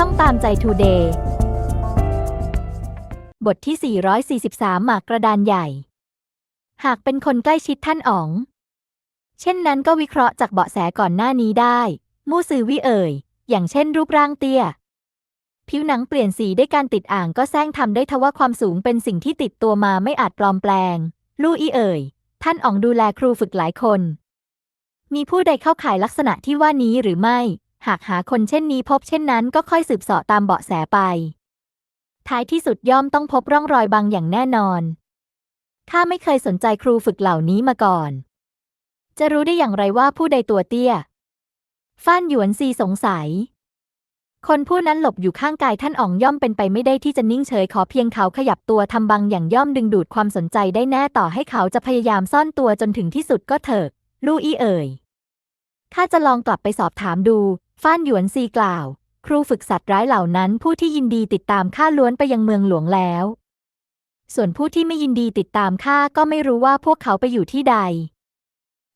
ช่องตามใจทูเดย์บทที่ 443 หมากกระดานใหญ่ หากเป็นคนใกล้ชิดท่านอ๋อง เช่นนั้นก็วิเคราะห์จากเบาะแสก่อนหน้านี้ได้ มู่ซือวิเอ่ย อย่างเช่นรูปร่างเตี้ย ผิวหนังเปลี่ยนสีได้การติดอ่างก็แซงทำได้ทว่าความสูงเป็นสิ่งที่ติดตัวมาไม่อาจปลอมแปลง ลู่อีเอ่ย ท่านอ๋องดูแลครูฝึกหลายคน มีผู้ใดเข้าข่ายลักษณะที่ว่านี้หรือไม่ หากหาคนเช่นนี้พบเช่นนั้นก็ค่อยสืบเสาะตามเบาะแสไป ท้ายที่สุดย่อมต้องพบร่องรอยบางอย่างแน่นอนข้าไม่เคยสนใจครูฝึกเหล่านี้มาก่อน จะรู้ได้อย่างไรว่าผู้ใดตัวเตี้ย ฟ้านหยวนซีสงสัย คนผู้นั้นหลบอยู่ข้างกายท่านอ๋องย่อมเป็นไปไม่ได้ที่จะนิ่งเฉยขอเพียงเขาขยับตัวทำบางอย่างย่อมดึงดูดความสนใจได้แน่ต่อให้เขาจะพยายามซ่อนตัวจนถึงที่สุดก็เถอะ ลู่อี้เอ่ยข้าจะลองกลับไปสอบถามดู ฟ้านหยวนซีกล่าว ครูฝึกสัตว์ร้ายเหล่านั้น ผู้ที่ยินดีติดตามข้าล้วนไปยังเมืองหลวงแล้ว ส่วนผู้ที่ไม่ยินดีติดตามข้าก็ไม่รู้ว่าพวกเขาไปอยู่ที่ใด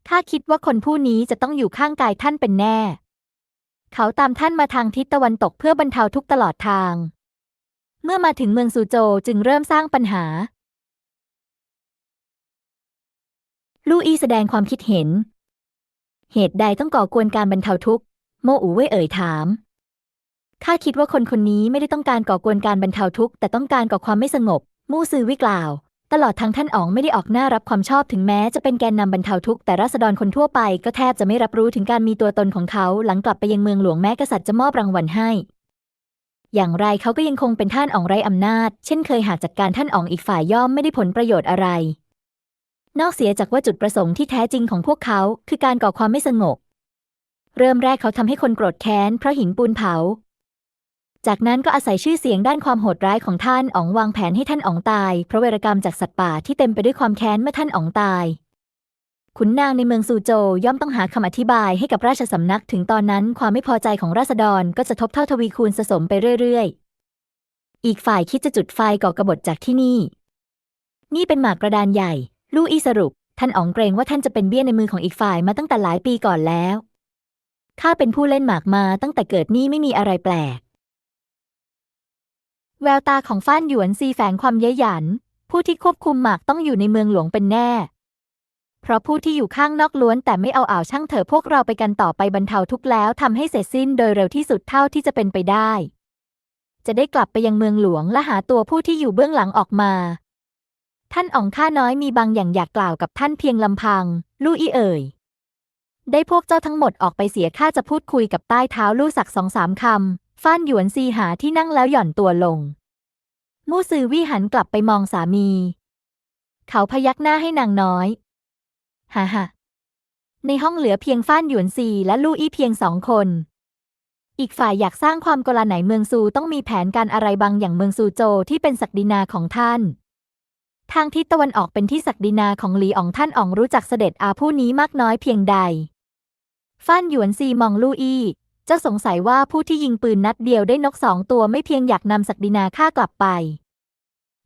ข้าคิดว่าคนผู้นี้จะต้องอยู่ข้างกายท่านเป็นแน่ เขาตามท่านมาทางทิศตะวันตกเพื่อบรรเทาทุกตลอดทาง เมื่อมาถึงเมืองซูโจจึงเริ่มสร้างปัญหา ลู่อี้แสดงความคิดเห็น เหตุใดต้องก่อกวนการบรรเทาทุกข์ โมอูเว่ยเอ่ยถาม ข้าคิดว่าคนคนนี้ไม่ได้ต้องการก่อกวนการบรรเทาทุกข์แต่ต้องการก่อความไม่สงบ มู่ซือวิกล่าว ตลอดทางท่านอ๋องไม่ได้ออกหน้ารับความชอบถึงแม้จะเป็นแกนนำบรรเทาทุกข์แต่ราษฎรคนทั่วไปก็แทบจะไม่รับรู้ถึงการมีตัวตนของเขาหลังกลับไปยังเมืองหลวงแม้กษัตริย์จะมอบรางวัลให้ อย่างไรเขาก็ยังคงเป็นท่านอ๋องไร้อำนาจ เช่นเคยหากจัดการท่านอ๋องอีกฝ่ายย่อมไม่ได้ผลประโยชน์อะไรนอกเสียจากว่าจุดประสงค์ที่แท้จริงของพวกเขา คือการก่อความไม่สงบ เริ่มแรกเขาทำให้คนโกรธแค้นเพราะหินปูนเผา จากนั้นก็อาศัยชื่อเสียงด้านความโหดร้ายของท่านอ๋องวางแผนให้ท่านอ๋องตาย เพราะเวรกรรมจากสัตว์ป่าที่เต็มไปด้วยความแค้นเมื่อท่านอ๋องตายขุนนางในเมืองซูโจย่อมต้องหาคำอธิบายให้กับราชสำนักถึงตอนนั้นความไม่พอใจของราษฎรก็จะทบเท่าทวีคูณสะสมไปเรื่อยๆ อีกฝ่ายคิดจะจุดไฟก่อกบฏจากที่นี่ นี่เป็นหมากกระดานใหญ่ ลู่อีสรุป ท่านอ๋องเกรงว่าท่านจะเป็นเบี้ยในมือของอีกฝ่ายมาตั้งแต่หลายปีก่อนแล้ว ข้าเป็นผู้เล่นหมากมาตั้งแต่เกิดนี่ไม่มีอะไรแปลก แววตาของฟ้านหยวนซีแฝงความเย้ยหยัน ผู้ที่ควบคุมหมากต้องอยู่ในเมืองหลวงเป็นแน่ เพราะผู้ที่อยู่ข้างนอกล้วนแต่ไม่เอาอ่าวช่างเถอะพวกเราไปกันต่อไปบรรเทาทุกข์แล้วทำให้เสร็จสิ้นโดยเร็วที่สุดเท่าที่จะเป็นไปได้ จะได้กลับไปยังเมืองหลวงและหาตัวผู้ที่อยู่เบื้องหลังออกมา ท่านอ๋องข้าน้อยมีบางอย่างอยากกล่าวกับท่านเพียงลำพัง ลู่อีเอ่ย ได้พวกเจ้าทั้งหมดออกไปเสียข้าจะพูดคุยกับใต้เท้าลู่สักสองสามคำฟ้านหยวนซีหาที่นั่งแล้วหย่อนตัวลง มู่ซือวี่หันกลับไปมองสามี เขาพยักหน้าให้นางน้อยฮ่าฮ่าในห้องเหลือเพียงฟ้านหยวนซีและลู่อี้เพียงสองคน อีกฝ่ายอยากสร้างความโกลาไหนเมืองซูต้องมีแผนการอะไรบางอย่างเมืองซูโจวที่เป็นศักดินาของท่าน ทางทิศตะวันออกเป็นที่ศักดินาของหลีอ๋องท่านอ๋องรู้จักเสด็จอาผู้นี้มากน้อยเพียงใด ฟ้านหยวนซีมองลู่อี้เจ้าสงสัยว่าผู้ที่ยิงปืนนัดเดียวได้นกสองตัวไม่เพียงอยากนำศักดินาข้ากลับไป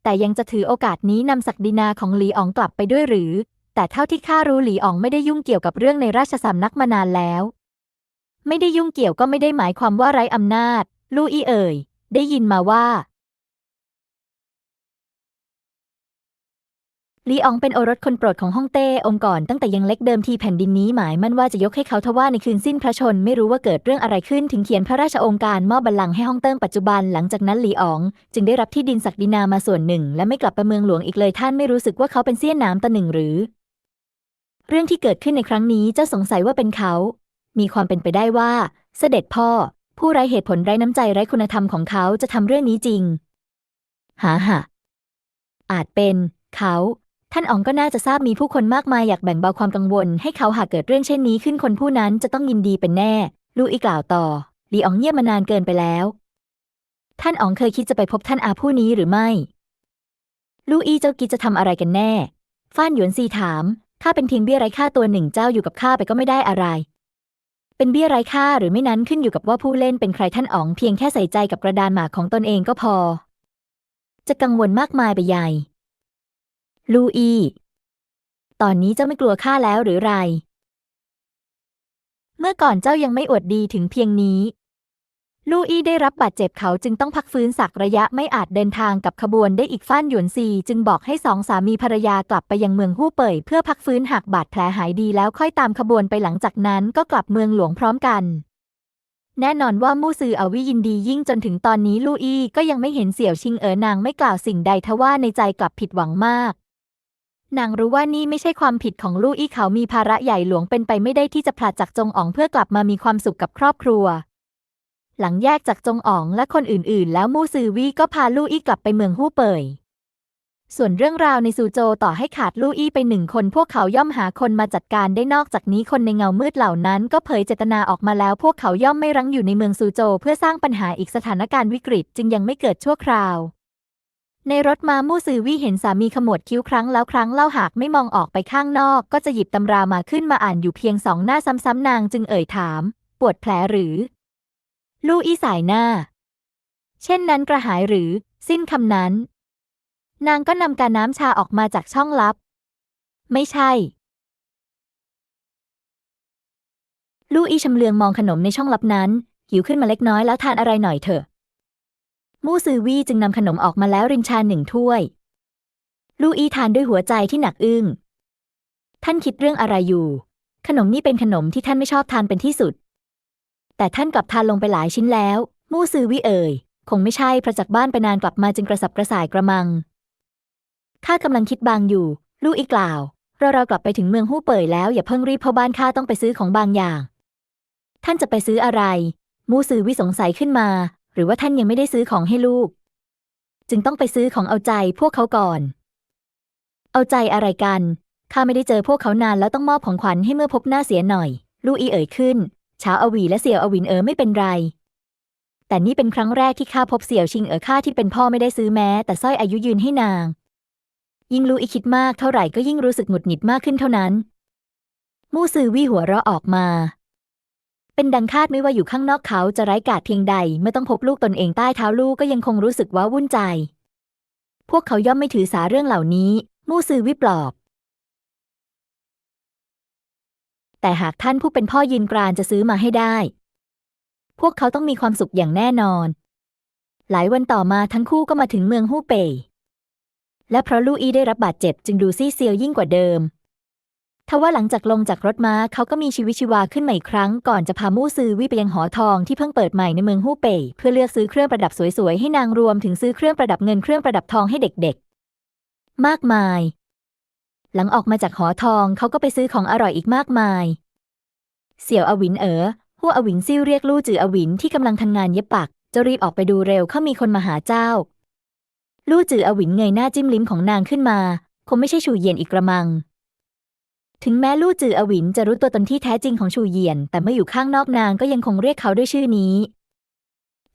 แต่ยังจะถือโอกาสนี้นำศักดินาของหลีอ๋องกลับไปด้วยหรือ แต่เท่าที่ข้ารู้หลีอ๋องไม่ได้ยุ่งเกี่ยวกับเรื่องในราชสำนักมานานแล้ว ไม่ได้ยุ่งเกี่ยวก็ไม่ได้หมายความว่าไร้อำนาจ ลู่อี้เอ่ย ได้ยินมาว่า ลีอองเป็นโอรสคนโปรดของฮ่องเต้องค์ก่อนตั้งแต่ยังเล็กเดิมทีแผ่นดินนี้หมายมั่นว่าจะยกให้เขาทว่าในคืนสิ้นพระชน ไม่รู้ว่าเกิดเรื่องอะไรขึ้นถึงเขียนพระราชองค์การมอบบัลลังก์ให้ฮ่องเติ้งปัจจุบันหลังจากนั้นลีออง จึงได้รับที่ดินศักดินามาส่วนหนึ่ง และไม่กลับไปเมืองหลวงอีกเลยท่านไม่รู้สึกว่าเขาเป็นเสี้ยนน้ำตะหนึ่งหรือ เรื่องที่เกิดขึ้นในครั้งนี้เจ้าสงสัยว่าเป็นเขา มีความเป็นไปได้ว่า เสด็จพ่อ ผู้ไร้เหตุผลไร้น้ำใจไร้คุณธรรมของเขาจะทำเรื่องนี้จริง หาหะอาจเป็นเขา ท่านอ๋องก็น่าจะทราบมีผู้คนมากมายอยากแบ่งเบาความกังวล ให้เขาหากเกิดเรื่องเช่นนี้ขึ้นคนผู้นั้นจะต้องยินดีเป็นแน่ลูอีกล่าวต่อลีอ๋องเงียบมานานเกินไปแล้ว ท่านอ๋องเคยคิดจะไปพบท่านอาผู้นี้หรือไม่ ลูอีเจ้ากิจจะทำอะไรกันแน่ ฟ้านหยวนซีถามข้าเป็นเพียงเบี้ยไร้ค่าตัวหนึ่งเจ้าอยู่กับข้าไปก็ไม่ได้อะไร เป็นเบี้ยไร้ค่าหรือไม่นั้นขึ้นอยู่กับว่าผู้เล่นเป็นใครท่านอ๋องเพียงแค่ใส่ใจกับกระดานหมากของตนเองก็พอ จะกังวลมากมายไปใหญ่ ลูอี ตอนนี้เจ้าไม่กลัวข้าแล้วหรือไร เมื่อก่อนเจ้ายังไม่อวดดีถึงเพียงนี้ ลูอี้ได้รับบาดเจ็บเขาจึงต้องพักฟื้นสักระยะไม่อาจเดินทางกับขบวนได้อีกฟ้านหยวนซีจึงบอกให้สองสามีภรรยากลับไปยังเมืองฮู่เป่ยเพื่อพักฟื้นหากบาดแผลหายดีแล้วค่อยตามขบวนไปหลังจากนั้นก็กลับเมืองหลวงพร้อมกันแน่นอนว่ามู่ซืออวิยินดียิ่งจนถึงตอนนี้ลู่อี้ก็ยังไม่เห็นเสี่ยวชิงเอ๋อนางไม่กล่าวสิ่งใดทว่าในใจกลับผิดหวังมาก นางรู้ว่านี่ไม่ใช่ความผิดของลู่อี้เขามีภาระใหญ่หลวงเป็นไปไม่ได้ที่จะผลัดจากจงอ๋องเพื่อกลับมามีความสุขกับครอบครัว หลังแยกจากจงอ๋องและคนอื่นๆ แล้วมู่ซือวี่ก็พาลู่อี้กลับไปเมืองฮู่เป่ยส่วนเรื่องราวในซูโจวต่อให้ขาดลู่อี้ไปหนึ่งคน พวกเขาย่อมหาคนมาจัดการได้นอกจากนี้คนในเงามืดเหล่านั้น ก็เผยเจตนาออกมาแล้ว พวกเขาย่อมไม่รั้งอยู่ในเมืองซูโจวเพื่อสร้างปัญหาอีกสถานการณ์วิกฤต จึงยังไม่เกิดชั่วคราว ในรถมามู่ซือวี่เห็นสามีขมวดคิ้วครั้งแล้วครั้งเล่าหากไม่มองออกไปข้างนอก ก็จะหยิบตำรามาขึ้นมาอ่านอยู่เพียงสองหน้าซ้ำๆนางจึงเอ่ยถาม ปวดแผลหรือ ลู่อี้สายหน้า เช่นนั้นกระหายหรือ สิ้นคำนั้น นางก็นำกาน้ำชาออกมาจากช่องลับ ไม่ใช่ ลู่อี้ชำเลืองมองขนมในช่องลับนั้น หิวขึ้นมาเล็กน้อยแล้วทานอะไรหน่อยเถอะ มู่ซือวี่จึงนำขนมออกมาแล้วรินชาหนึ่งถ้วย ลู่อี้ทานด้วยหัวใจที่หนักอึ้ง ท่านคิดเรื่องอะไรอยู่ ขนมนี่เป็นขนมที่ท่านไม่ชอบทานเป็นที่สุด แต่ท่านกลับทานลงไปหลายชิ้นแล้ว มู่ซือวี่เอ่ย คงไม่ใช่เพราะจากบ้านไปนานกลับมาจึงกระสับกระส่ายกระมัง ข้ากำลังคิดบางอยู่ ลูกอีกล่าว เราเรากลับไปถึงเมืองฮู้เป่ยแล้วอย่าเพิ่งรีบเพราะบ้านข้าต้องไปซื้อของบางอย่าง ท่านจะไปซื้ออะไร มู่ซือวิสงสัยขึ้นมา หรือว่าท่านยังไม่ได้ซื้อของให้ลูก จึงต้องไปซื้อของเอาใจพวกเขาก่อน เอาใจอะไรกัน ข้าไม่ได้เจอพวกเขานานแล้วต้องมอบของขวัญให้เมื่อพบหน้าเสียหน่อย ลูกอีเอ่ยขึ้นเช้าอวีและเสี่ยวอวินเอ๋อไม่เป็นไร แต่นี่เป็นครั้งแรกที่ข้าพบเสี่ยวชิงเอ๋อข้าที่เป็นพ่อไม่ได้ซื้อแม้ แต่สร้อยอายุยืนให้นาง ยิ่งรู้อีคิดมากเท่าไหร่ก็ยิ่งรู้สึกหงุดหงิดมากขึ้นเท่านั้น มู่ซือวี่หัวเราะออกมา เป็นดังคาดไม่ว่าอยู่ข้างนอกเขาจะไร้กาดเพียงใด เมื่อต้องพบลูกตนเองใต้เท้าลูกก็ยังคงรู้สึกว้าวุ่นใจ พวกเขาย่อมไม่ถือสาเรื่องเหล่านี้ มู่ซือวิปลอบ แต่หากท่านผู้เป็นพ่อยืนกรานจะซื้อมาให้ได้ พวกเขาต้องมีความสุขอย่างแน่นอน หลายวันต่อมาทั้งคู่ก็มาถึงเมืองฮู่เป่ยและเพราะลู่อี้ได้รับบาดเจ็บจึงดูซี่เซียวยิ่งกว่าเดิม ทว่าหลังจากลงจากรถม้าเขาก็มีชีวิตชีวาขึ้นใหม่อีกครั้งก่อนจะพามู่ซือวี่ไปยังหอทองที่เพิ่งเปิดใหม่ในเมืองฮู่เป่ยเพื่อเลือกซื้อเครื่องประดับสวยๆให้นางรวมถึงซื้อเครื่องประดับเงินเครื่องประดับทองให้เด็กๆ มากมาย หลังออกมาจากหอทองเขาก็ไปซื้อของอร่อยอีกมากมาย เสี่ยวอวินเอ๋อหัวอวินซิ่วเรียกลู่จืออวินที่กำลังทำงานเย็บปักจะรีบออกไปดูเร็วเขามีคนมาหาเจ้า ลู่จืออวินเงยหน้าจิ้มลิ้มของนางขึ้นมา คงไม่ใช่ชูเยียนอีกกระมัง ถึงแม้ลู่จืออวินจะรู้ตัวตนที่แท้จริงของชูเยียน แต่เมื่ออยู่ข้างนอกนางก็ยังคงเรียกเขาด้วยชื่อนี้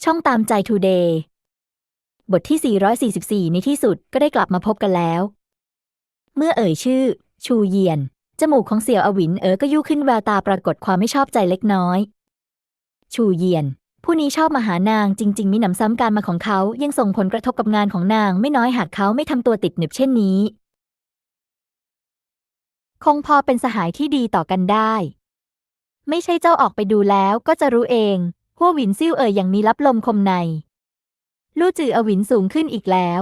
ช่องตามใจทูเดย์บทที่ 444 ในที่สุดก็ได้กลับมาพบกันแล้ว เมื่อเอ่ยชื่อ ชูเยียน จมูกของเสี่ยวอวินเอ๋อก็ยู่ขึ้นแววตาปรากฏความไม่ชอบใจเล็กน้อย ชูเยียน ผู้นี้ชอบมาหานางจริง ๆ มีหนำซ้ำการมาของเขายังส่งผลกระทบกับงานของนางไม่น้อยหากเขาไม่ทำตัวติดหนึบเช่นนี้ คงพอเป็นสหายที่ดีต่อกันได้ ไม่ใช่เจ้าออกไปดูแล้วก็จะรู้เองหัวหวินซิ่วเอ่ยอย่างมีลับลมคมใน ลู่จืออวินสูงขึ้นอีกแล้ว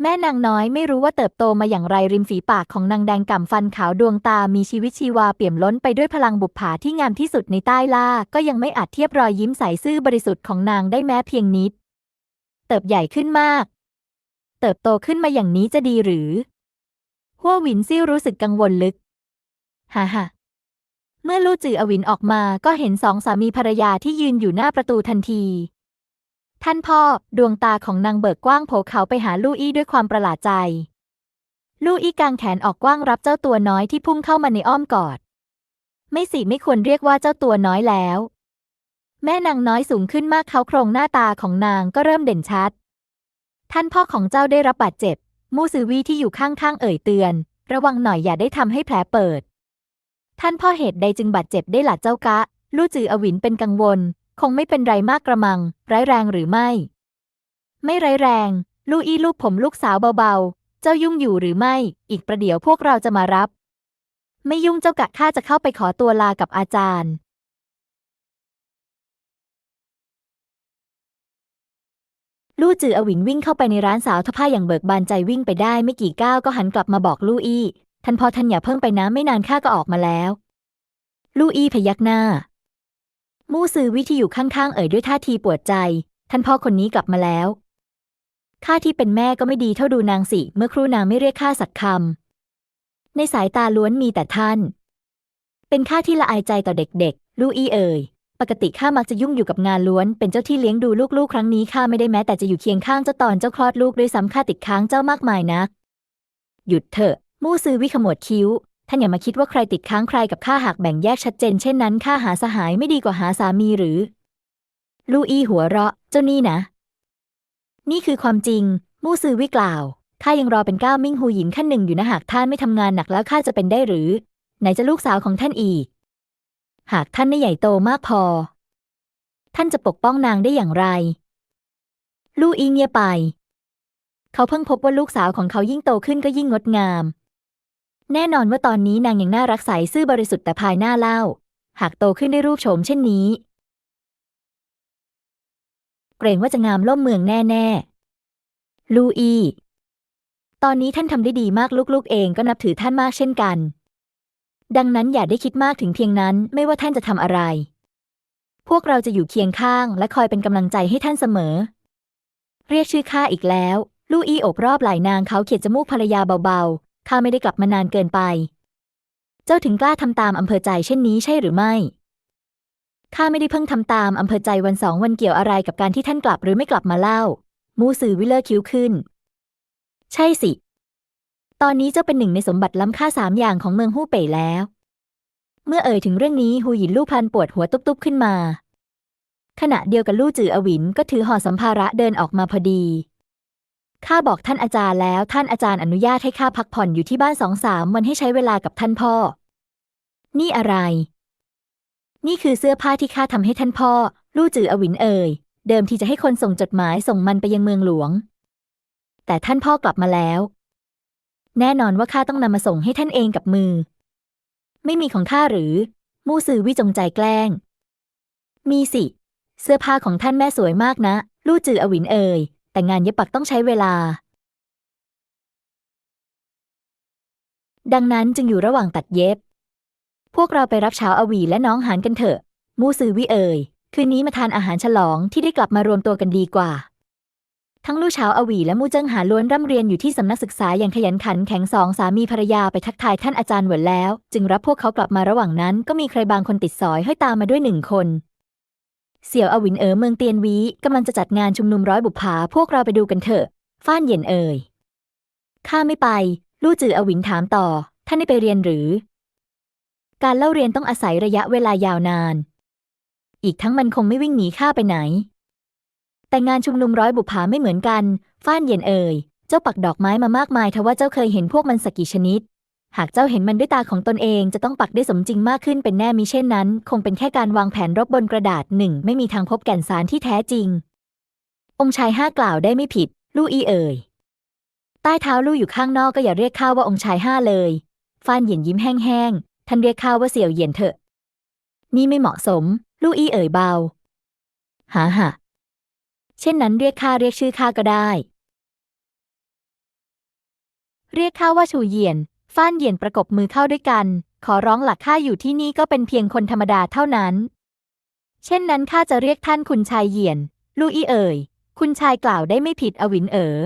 แม่นางน้อยไม่รู้ว่าเติบโตมาอย่างไรริมฝีปากของนางแดงก่ำฟันขาวดวงตามีชีวิตชีวาเปี่ยมล้นไปด้วยพลังบุปผาที่งามที่สุดในใต้ล่า ก็ยังไม่อาจเทียบรอยยิ้มใสซื่อบริสุทธิ์ของนางได้แม้เพียงนิด เติบใหญ่ขึ้นมาก เติบโตขึ้นมาอย่างนี้จะดีหรือ หัวหวินซิ่วรู้สึกกังวลลึก ฮ่าฮ่าเมื่อลู่จืออวินออกมาก็เห็นสองสามีภรรยาที่ยืนอยู่หน้าประตูทันที ท่านพ่อดวงตาของนางเบิกกว้างโผเขาไปหาลู่อี้ด้วยความประหลาดใจ ลู่อี้กางแขนออกกว้างรับเจ้าตัวน้อยที่พุ่งเข้ามาในอ้อมกอด ไม่สิไม่ควรเรียกว่าเจ้าตัวน้อยแล้ว แม่นางน้อยสูงขึ้นมากเขาโครงหน้าตาของนางก็เริ่มเด่นชัด ท่านพ่อของเจ้าได้รับบาดเจ็บ มู่ซือวีที่อยู่ข้างๆเอ่ยเตือน ระวังหน่อยอย่าได้ทำให้แผลเปิด ท่านพ่อเหตุใดจึงบาดเจ็บได้หล่ะเจ้ากะ ลู่จืออวินเป็นกังวล คงไม่เป็นไรมากกระมัง ร้ายแรงหรือไม่ ไม่ร้ายแรง ลู่อี้ลูกผมลูกสาวเบาๆ เจ้ายุ่งอยู่หรือไม่ อีกประเดี๋ยวพวกเราจะมารับ ไม่ยุ่งเจ้ากะข้าจะเข้าไปขอตัวลากับอาจารย์ ลู่จืออวินวิ่งเข้าไปในร้านสาวทผ้าอย่างเบิกบานใจวิ่งไปได้ไม่กี่ก้าวก็หันกลับมาบอกลู่อี้ท่านพ่อท่านอย่าเพิ่งไปนะไม่นานข้าก็ออกมาแล้ว ลู่อี้พยักหน้า มู่ซือวิที่อยู่ข้างๆ เอ่ยด้วยท่าทีปวดใจ ท่านพ่อคนนี้กลับมาแล้วข้าที่เป็นแม่ก็ไม่ดีเท่าดูนางสิ เมื่อครู่นางไม่เรียกข้าสักคำในสายตาล้วนมีแต่ท่าน เป็นข้าที่ละอายใจต่อเด็กๆ ลู่อี้เอ่ย ปกติข้ามักจะยุ่งอยู่กับงานล้วน เป็นเจ้าที่เลี้ยงดูลูกๆ ครั้งนี้ข้าไม่ได้แม้แต่จะอยู่เคียงข้างเจ้าตอนเจ้าคลอดลูกด้วยซ้ำข้าติดค้างเจ้ามากมายนักหยุดเถอะ มู่ซือวิขมวดคิ้ว ท่านอย่ามาคิดว่าใครติดค้างใครกับข้าหากแบ่งแยกชัดเจนเช่นนั้นข้าหาสหายไม่ดีกว่าหาสามีหรือ ลู่อี้หัวเราะ เจ้านี่นะ นี่คือความจริง มู่ซือวิกล่าวข้ายังรอเป็นก้าวมิ่งหูหยินขั้นหนึ่งอยู่นะหากท่านไม่ทำงานหนักแล้วข้าจะเป็นได้หรือ ไหนจะลูกสาวของท่านอีก หากท่านไม่ใหญ่โตมากพอ ท่านจะปกป้องนางได้อย่างไร ลู่อีเงียบไป เขาเพิ่งพบว่าลูกสาวของเขายิ่งโตขึ้นก็ยิ่งงดงาม แน่นอนว่าตอนนี้นางยังน่ารักใสซื่อบริสุทธิ์แต่ภายหน้าเล่า หากโตขึ้นได้รูปโฉมเช่นนี้ เกรงว่าจะงามล่มเมืองแน่ๆ ลูอี ตอนนี้ท่านทำได้ดีมากลูกๆเองก็นับถือท่านมากเช่นกัน ดังนั้นอย่าได้คิดมากถึงเพียงนั้น ไม่ว่าท่านจะทำอะไร พวกเราจะอยู่เคียงข้างและคอยเป็นกำลังใจให้ท่านเสมอ เรียกชื่อข้าอีกแล้ว ลู่อี้โอบรอบไหล่นางเขาเขียดจมูกภรรยาเบาๆ ข้าไม่ได้กลับมานานเกินไป เจ้าถึงกล้าทำตามอำเภอใจเช่นนี้ใช่หรือไม่ข้าไม่ได้เพิ่งทำตามอำเภอใจวันสองวันเกี่ยวอะไรกับการที่ท่านกลับหรือไม่กลับมาเล่า มูสื่อวิเลอร์คิ้วขึ้น ใช่สิ ตอนนี้เจ้าเป็นหนึ่งในสมบัติล้ำค่าสามอย่างของเมืองฮู่เป่ยแล้ว เมื่อเอ่ยถึงเรื่องนี้ฮูหยินลู่พลันปวดหัวตุบๆขึ้นมา ขณะเดียวกับลู่จืออวินก็ถือห่อสัมภาระเดินออกมาพอดี ข้าบอกท่านอาจารย์แล้วท่านอาจารย์อนุญาตให้ข้าพักผ่อนอยู่ที่บ้านสองสามวันให้ใช้เวลากับท่านพ่อ นี่อะไร นี่คือเสื้อผ้าที่ข้าทำให้ท่านพ่อ ลู่จืออวินเอ่ย เดิมที่จะให้คนส่งจดหมายส่งมันไปยังเมืองหลวง แต่ท่านพ่อกลับมาแล้ว แน่นอนว่าข้าต้องนำมาส่งให้ท่านเองกับมือ ไม่มีของข้าหรือ มู่ซือวิจงใจแกล้ง มีสิ เสื้อผ้าของท่านแม่สวยมากนะ ลู่จืออวินเอ่ย แต่งานเย็บปักต้องใช้เวลา ดังนั้นจึงอยู่ระหว่างตัดเย็บ พวกเราไปรับเช้าอวีและน้องหานกันเถอะ มู่ซือวิเอ่ย คืนนี้มาทานอาหารฉลองที่ได้กลับมารวมตัวกันดีกว่า ทั้งลู่เช้าอวีและมู่เจิ้งหาล้วนร่ำเรียนอยู่ที่สำนักศึกษาอย่างขยันขันแข็งสองสามีภรรยาไปทักทายท่านอาจารย์เหวินแล้ว จึงรับพวกเขากลับมาระหว่างนั้น ก็มีใครบางคนติดสอยห้อยตามมาด้วยหนึ่งคน เสี่ยวอวินเอ๋อเมืองเตียนวีกำลังจะจัดงานชุมนุมร้อยบุปผาพวกเราไปดูกันเถอะ ฟ้านเย็นเอ่ยข้าไม่ไป ลู่จืออวินถามต่อ ท่านได้ไปเรียนหรือ การเล่าเรียนต้องอาศัยระยะเวลายาวนาน อีกทั้งมันคงไม่วิ่งหนีข้าไปไหน แต่งานชุมนุมร้อยบุปผาไม่เหมือนกัน ฟ้านเย็นเอ่ย เจ้าปักดอกไม้มามากมายทว่าเจ้าเคยเห็นพวกมันสักกี่ชนิด หากเจ้าเห็นมันด้วยตาของตนเองจะต้องปักได้สมจริงมากขึ้นเป็นแน่มิเช่นนั้น คงเป็นแค่การวางแผนรบบนกระดาษหนึ่งไม่มีทางพบแก่นสารที่แท้จริง องค์ชายห้ากล่าวได้ไม่ผิด ลู่อีเอ่ย ใต้เท้าลู่อยู่ข้างนอกก็อย่าเรียกข้าว่าองค์ชายห้าเลย ฟ้านเยียนยิ้มแห้งๆ ท่านเรียกข้าว่าเสี่ยวเยียนเถอะ นี่ไม่เหมาะสม ลู่อี้เอ่ยเบาหาหะ เช่นนั้นเรียกข้าเรียกชื่อข้าก็ได้ เรียกข้าว่าชูเหยียน ฟ้านเหยียนประกบมือเข้าด้วยกัน ขอร้องหลักข้าอยู่ที่นี่ก็เป็นเพียงคนธรรมดาเท่านั้น เช่นนั้นข้าจะเรียกท่านคุณชายเหยียน ลู่อี้เอ๋ย คุณชายกล่าวได้ไม่ผิดอวินเอ๋อ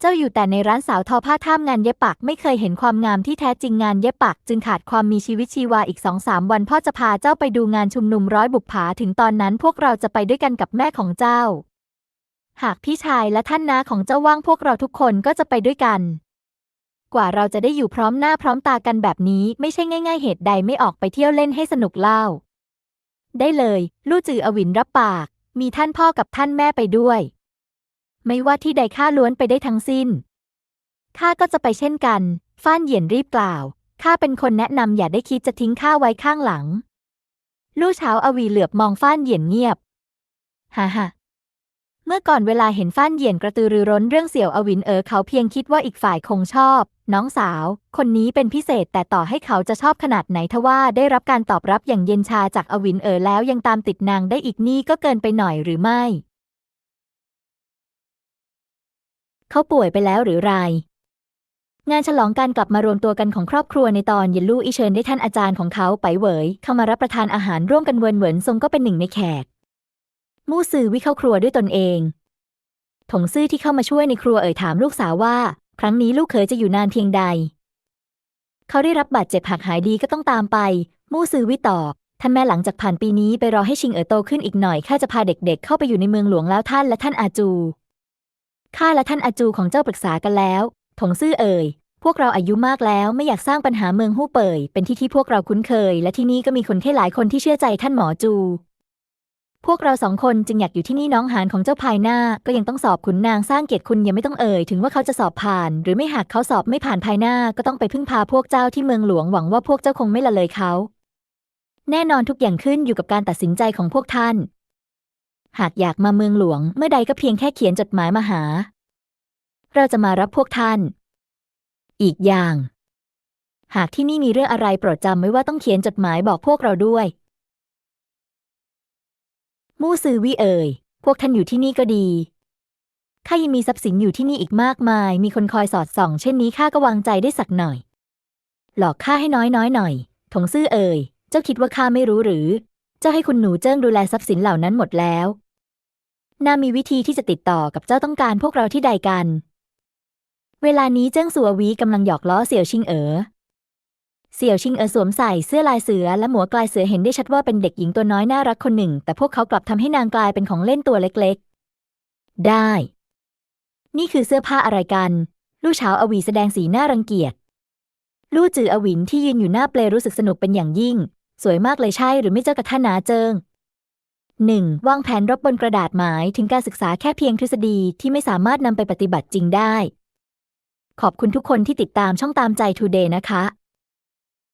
เจ้าอยู่แต่ในร้านสาวทอผ้าท่ามงานเย็บปัก ไม่เคยเห็นความงามที่แท้จริงงานเย็บปัก จึงขาดความมีชีวิตชีวาอีกสองสามวันพ่อจะพาเจ้าไปดูงานชุมนุมร้อยบุปผาถึงตอนนั้นพวกเราจะไปด้วยกันกับแม่ของเจ้า หากพี่ชายและท่านนาของเจ้าว่างพวกเราทุกคนก็จะไปด้วยกัน กว่าเราจะได้อยู่พร้อมหน้าพร้อมตากันแบบนี้ไม่ใช่ง่าย ๆ เหตุใดไม่ออกไปเที่ยวเล่นให้สนุกเล่า ได้เลย ลู่จืออวินรับปาก มีท่านพ่อกับท่านแม่ไปด้วย ไม่ว่าที่ใดข้าล้วนไปได้ทั้งสิ้น ข้าก็จะไปเช่นกัน ฟ้านเหยียนรีบกล่าว ข้าเป็นคนแนะนำอย่าได้คิดจะทิ้งข้าไว้ข้างหลัง ลู่เช้าอวีเหลือบมองฟ้านเหยียนเงียบ ฮ่าฮ่าเมื่อก่อนเวลาเห็นฟ้านเหยียนกระตือรือร้นเรื่องเสี่ยวอวินเอ๋อเขาเพียงคิดว่าอีกฝ่ายคงชอบ น้องสาว คนนี้เป็นพิเศษแต่ต่อให้เขาจะชอบขนาดไหนทว่าได้รับการตอบรับอย่างเย็นชาจากอวินเอ๋อแล้วยังตามติดนางได้อีกนี่ก็เกินไปหน่อยหรือไม่ เขาป่วยไปแล้วหรือไร งานฉลองการกลับมารวมตัวกันของครอบครัวในตอนเย็นลู่อีเชิญได้ท่านอาจารย์ของเขาไปเหวยเข้ามารับประทานอาหารร่วมกันเวินเหวินทรงก็เป็นหนึ่งในแขก มู่ซือวิเข้าครัวด้วยตนเองถงซื่อที่เข้ามาช่วยในครัวเอ่ยถามลูกสาวว่า ครั้งนี้ลูกเขยจะอยู่นานเพียงใด เขาได้รับบาดเจ็บหากหายดีก็ต้องตามไป มู่ซือวิตอบท่านแม่หลังจากผ่านปีนี้ไปรอให้ชิงเอ๋อโตขึ้นอีกหน่อยข้าจะพาเด็กๆ เข้าไปอยู่ในเมืองหลวงแล้วท่านและท่านอาจู ข้าและท่านอาจูของเจ้าปรึกษากันแล้ว ถงซื่อเอ่ย พวกเราอายุมากแล้วไม่อยากสร้างปัญหาเมืองฮู้เป่ย เป็นที่ที่พวกเราคุ้นเคย และที่นี่ก็มีคนแค่หลายคนที่เชื่อใจท่านหมอจู พวกเราสองคนจึงอยากอยู่ที่นี่น้องหานของเจ้าภายหน้า ก็ยังต้องสอบขุนนางสร้างเกียรติคุณยังไม่ต้องเอ่ยถึงว่าเขาจะสอบผ่าน หรือไม่หากเขาสอบไม่ผ่านภายหน้า ก็ต้องไปพึ่งพาพวกเจ้าที่เมืองหลวงหวังว่าพวกเจ้าคงไม่ละเลยเขาแน่นอนทุกอย่างขึ้นอยู่กับการตัดสินใจของพวกท่าน หากอยากมาเมืองหลวงเมื่อใดก็เพียงแค่เขียนจดหมายมาหา เราจะมารับพวกท่าน อีกอย่าง หากที่นี่มีเรื่องอะไรโปรดจำไว้ว่าต้องเขียนจดหมายบอกพวกเราด้วย มู่ซือวี่เอ่ย พวกท่านอยู่ที่นี่ก็ดีข้ายังมีทรัพย์สินอยู่ที่นี่อีกมากมาย มีคนคอยสอดส่อง เช่นนี้ข้าก็วางใจได้สักหน่อย หลอกข้าให้น้อยน้อยหน่อย ถงซื่อเอ่ย เจ้าคิดว่าข้าไม่รู้หรือ เจ้าให้คุณหนูเจิ้งดูแลทรัพย์สินเหล่านั้นหมดแล้ว น่ามีวิธีที่จะติดต่อกับเจ้าต้องการพวกเราที่ใดกัน เวลานี้เจิ้งสัววีกำลังหยอกล้อเสี่ยวชิงเอ๋อ เสี่ยวชิงเอ๋อสวมใส่เสื้อลายเสือและหมวกลายเสือเห็นได้ชัดว่าเป็นเด็กหญิงตัวน้อยน่ารักคนหนึ่ง แต่พวกเขากลับทำให้นางกลายเป็นของเล่นตัวเล็กๆ ได้ นี่คือเสื้อผ้าอะไรกัน ลู่เฉาอวีแสดงสีหน้ารังเกียจ ลู่จืออวินที่ยืนอยู่หน้าเปลรู้สึกสนุกเป็นอย่างยิ่ง สวยมากเลยใช่หรือไม่เจ้ากระท่านาเจิง 1. วางแผนรบบนกระดาษหมายถึงการศึกษาแค่เพียงทฤษฎีที่ไม่สามารถนำไปปฏิบัติจริงได้ ขอบคุณทุกคนที่ติดตามช่องตามใจ Today นะคะ